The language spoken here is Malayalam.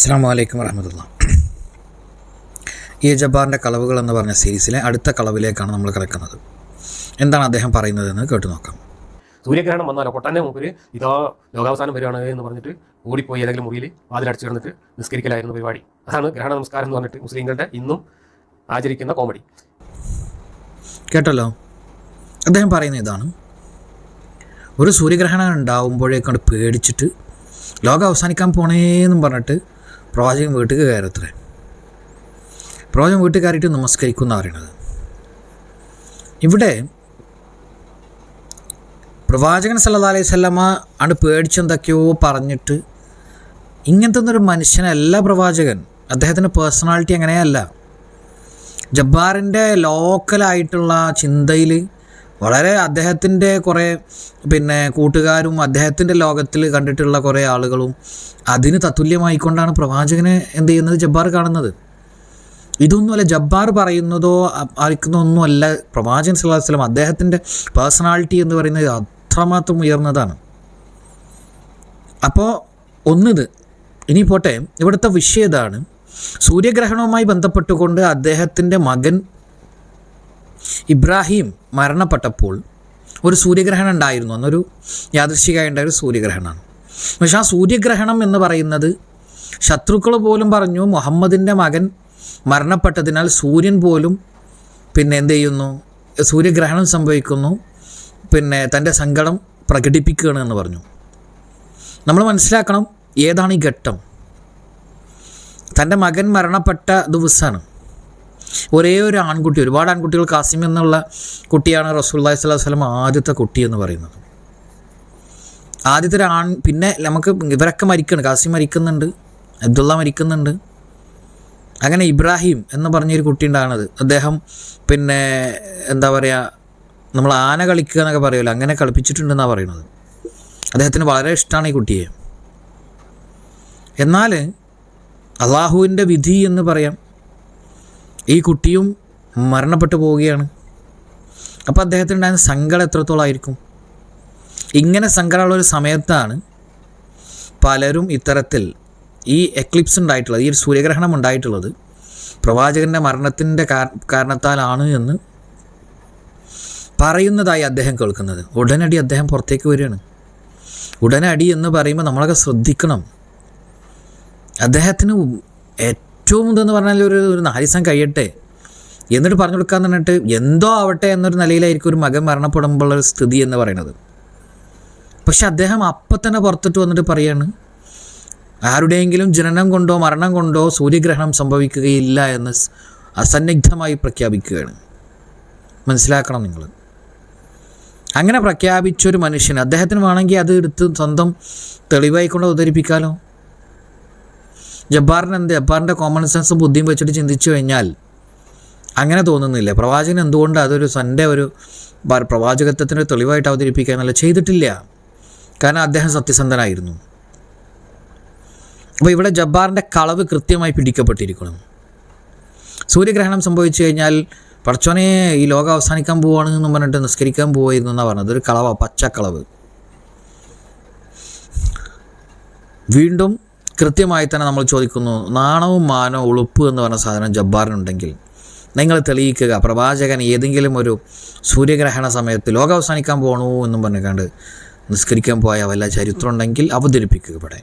അസ്സാം വലൈക്കും വരഹമുല്ല ഈ ജബ്ബാറിന്റെ കളവുകൾ എന്ന് പറഞ്ഞ സീരീസിലെ അടുത്ത കളവിലേക്കാണ് നമ്മൾ കിടക്കുന്നത്. എന്താണ് അദ്ദേഹം പറയുന്നത് എന്ന് കേട്ടു നോക്കാം. സൂര്യഗ്രഹണം വന്നാലോ പൊട്ടന്നെ മൂപ്പര് ഇതാ ലോകാവസാനം വരികയാണ് എന്ന് പറഞ്ഞിട്ട് ഓടിപ്പോയി ഏതെങ്കിലും മുറിയിൽ വാതിലടിച്ച് കിടന്നിട്ട് നിസ്കരിക്കലായിരുന്നു പരിപാടി. അതാണ് ഗ്രഹണ നമസ്കാരം എന്ന് പറഞ്ഞിട്ട് മുസ്ലിങ്ങളുടെ ഇന്നും ആചരിക്കുന്ന കോമഡി. കേട്ടല്ലോ? അദ്ദേഹം പറയുന്ന ഇതാണ്. ഒരു സൂര്യഗ്രഹണം ഉണ്ടാവുമ്പോഴേക്കാണ് പേടിച്ചിട്ട് ലോകം അവസാനിക്കാൻ പോണേന്നും പറഞ്ഞിട്ട് പ്രവാചകൻ വീട്ടിൽ കയറത്രേ. പ്രവാചകൻ വീട്ടിൽ കയറിയിട്ട് നമസ്കരിക്കും എന്ന് പറയുന്നത്. ഇവിടെ പ്രവാചകൻ സല്ലാ അലൈഹി സ്വല്ലമ്മ ആണ് പേടിച്ചെന്തൊക്കെയോ പറഞ്ഞിട്ട് ഇങ്ങനത്തെ ഒന്നൊരു മനുഷ്യനല്ല പ്രവാചകൻ. അദ്ദേഹത്തിന്റെ പേഴ്സണാലിറ്റി അങ്ങനെയല്ല. ജബ്ബാറിന്റെ ലോക്കലായിട്ടുള്ള ചിന്തയിൽ വളരെ അദ്ദേഹത്തിന്റെ കുറേ പിന്നെ കൂട്ടുകാരും അദ്ദേഹത്തിന്റെ ലോകത്തിൽ കണ്ടിട്ടുള്ള കുറേ ആളുകളും അതിന് തത്തുല്യമായിക്കൊണ്ടാണ് പ്രവാചകനെ എന്ത് ചെയ്യുന്നത് ജബ്ബാർ കാണുന്നത്. ഇതൊന്നുമല്ല ജബ്ബാർ പറയുന്നതോ അറിയിക്കുന്നതൊന്നുമല്ല പ്രവാചകൻ സല്ലല്ലാഹു അലൈഹി വസല്ലം. അദ്ദേഹത്തിന്റെ പേഴ്സണാലിറ്റി എന്ന് പറയുന്നത് അത്രമാത്രം ഉയർന്നതാണ്. അപ്പോൾ ഒന്നിത് ഇനി പോട്ടെ ഇവിടുത്തെ വിഷയം ഇതാണ്. സൂര്യഗ്രഹണവുമായി ബന്ധപ്പെട്ടുകൊണ്ട് അദ്ദേഹത്തിന്റെ മകൻ ഇബ്രാഹിം മരണപ്പെട്ടപ്പോൾ ഒരു സൂര്യഗ്രഹണം ഉണ്ടായിരുന്നു. അന്നൊരു യാദൃശികമായ ഉണ്ടായ ഒരു സൂര്യഗ്രഹണമാണ്. പക്ഷെ ആ സൂര്യഗ്രഹണം എന്ന് പറയുന്നത് ശത്രുക്കൾ പോലും പറഞ്ഞു മുഹമ്മദിന്റെ മകൻ മരണപ്പെട്ടതിനാൽ സൂര്യൻ പോലും പിന്നെ എന്ത് ചെയ്യുന്നു? സൂര്യഗ്രഹണം സംഭവിക്കുന്നു. പിന്നെ തന്റെ സങ്കടം പ്രകടിപ്പിക്കുകയാണ് എന്ന് പറഞ്ഞു. നമ്മൾ മനസ്സിലാക്കണം ഏതാണ് ഈ ഘട്ടം. തന്റെ മകൻ മരണപ്പെട്ട ദിവസമാണ്. ഒരേ ഒരു ആൺകുട്ടി ഒരുപാട് ആൺകുട്ടികൾ കാസിം എന്നുള്ള കുട്ടിയാണ് റസൂല്ലാ സ്വലാഹു വസ്ലം ആദ്യത്തെ കുട്ടി എന്ന് പറയുന്നത്. ആദ്യത്തെ ഒരു ആൺ പിന്നെ നമുക്ക് ഇവരൊക്കെ മരിക്കുന്നുണ്ട് കാസിം മരിക്കുന്നുണ്ട് അബ്ദുള്ള മരിക്കുന്നുണ്ട്. അങ്ങനെ ഇബ്രാഹിം എന്ന് പറഞ്ഞൊരു കുട്ടി ഉണ്ടാകുന്നത് അദ്ദേഹം പിന്നെ എന്താ പറയുക നമ്മൾ ആന കളിക്കുക എന്നൊക്കെ പറയുമല്ലോ അങ്ങനെ കളിപ്പിച്ചിട്ടുണ്ടെന്നാണ് പറയുന്നത് അദ്ദേഹത്തിന് വളരെ ഇഷ്ടമാണ് ഈ കുട്ടിയെ. എന്നാൽ അള്ളാഹുവിന്റെ വിധി എന്ന് പറയാം ഈ കുട്ടിയും മരണപ്പെട്ടു പോവുകയാണ്. അപ്പോൾ അദ്ദേഹത്തിന് ഉണ്ടായിരുന്ന സങ്കടം എത്രത്തോളമായിരിക്കും ഇങ്ങനെ സങ്കടമുള്ള ഒരു സമയത്താണ് പലരും ഇത്തരത്തിൽ ഈ എക്ലിപ്സ് ഉണ്ടായിട്ടുള്ളത് ഈ ഒരു സൂര്യഗ്രഹണം ഉണ്ടായിട്ടുള്ളത് പ്രവാചകന്റെ മരണത്തിന്റെ കാരണത്താലാണ് എന്ന് പറയുന്നതായി അദ്ദേഹം കേൾക്കുന്നത്. ഉടനടി അദ്ദേഹം പുറത്തേക്ക് വരികയാണ്. ഉടനടി എന്ന് പറയുമ്പോൾ നമ്മളൊക്കെ ശ്രദ്ധിക്കണം. അദ്ദേഹത്തിന് ഏറ്റവും ഇതെന്ന് പറഞ്ഞാൽ ഒരു ഒരു നാരിസം കഴിയട്ടെ. എന്നിട്ട് പറഞ്ഞു കൊടുക്കാന്ന് പറഞ്ഞിട്ട് എന്തോ ആവട്ടെ എന്നൊരു നിലയിലായിരിക്കും ഒരു മകൻ മരണപ്പെടുമ്പോഴുള്ള ഒരു സ്ഥിതി എന്ന് പറയുന്നത്. പക്ഷെ അദ്ദേഹം അപ്പം തന്നെ പുറത്തിട്ട് വന്നിട്ട് പറയാണ് ആരുടെയെങ്കിലും ജനനം കൊണ്ടോ മരണം കൊണ്ടോ സൂര്യഗ്രഹണം സംഭവിക്കുകയില്ല എന്ന് അസന്നിഗ്ധമായി പ്രഖ്യാപിക്കുകയാണ്. മനസ്സിലാക്കണം നിങ്ങൾ. അങ്ങനെ പ്രഖ്യാപിച്ചൊരു മനുഷ്യൻ അദ്ദേഹത്തിന് വേണമെങ്കിൽ അത് എടുത്ത് സ്വന്തം തെളിവായിക്കൊണ്ട് അവതരിപ്പിക്കാലോ? ജബ്ബാറിന് എന്ത്? ജബ്ബാറിന്റെ കോമൺ സെൻസ് ബുദ്ധിയും വെച്ചിട്ട് ചിന്തിച്ചു കഴിഞ്ഞാൽ അങ്ങനെ തോന്നുന്നില്ല. പ്രവാചകൻ എന്തുകൊണ്ട് അതൊരു സന്റെ ഒരു പ്രവാചകത്വത്തിന്റെ തെളിവായിട്ട് അവതരിപ്പിക്കുക എന്നല്ല ചെയ്തിട്ടില്ല? കാരണം അദ്ദേഹം സത്യസന്ധനായിരുന്നു. അപ്പോൾ ഇവിടെ ജബ്ബാറിന്റെ കളവ് കൃത്യമായി പിടിക്കപ്പെട്ടിരിക്കണം. സൂര്യഗ്രഹണം സംഭവിച്ചു കഴിഞ്ഞാൽ പടച്ചോനെ ഈ ലോകം അവസാനിക്കാൻ പോവാണ് എന്ന് പറഞ്ഞിട്ട് നിസ്കരിക്കാൻ പോവായിരുന്നു എന്നാണ് പറഞ്ഞത്. ഒരു കളവാണ് പച്ചക്കളവ്. വീണ്ടും കൃത്യമായി തന്നെ നമ്മൾ ചോദിക്കുന്നു നാണവും മാനവും ഉളുപ്പ് എന്ന് പറഞ്ഞ സാധനം ജബ്ബാറിനുണ്ടെങ്കിൽ നിങ്ങൾ തെളിയിക്കുക പ്രവാചകൻ ഏതെങ്കിലും ഒരു സൂര്യഗ്രഹണ സമയത്ത് ലോകം അവസാനിക്കാൻ പോകണു എന്നും പറഞ്ഞുകൊണ്ട് നിസ്കരിക്കാൻ പോയ വല്ല ചരിത്രം ഉണ്ടെങ്കിൽ അവതരിപ്പിക്കുക ഇവിടെ.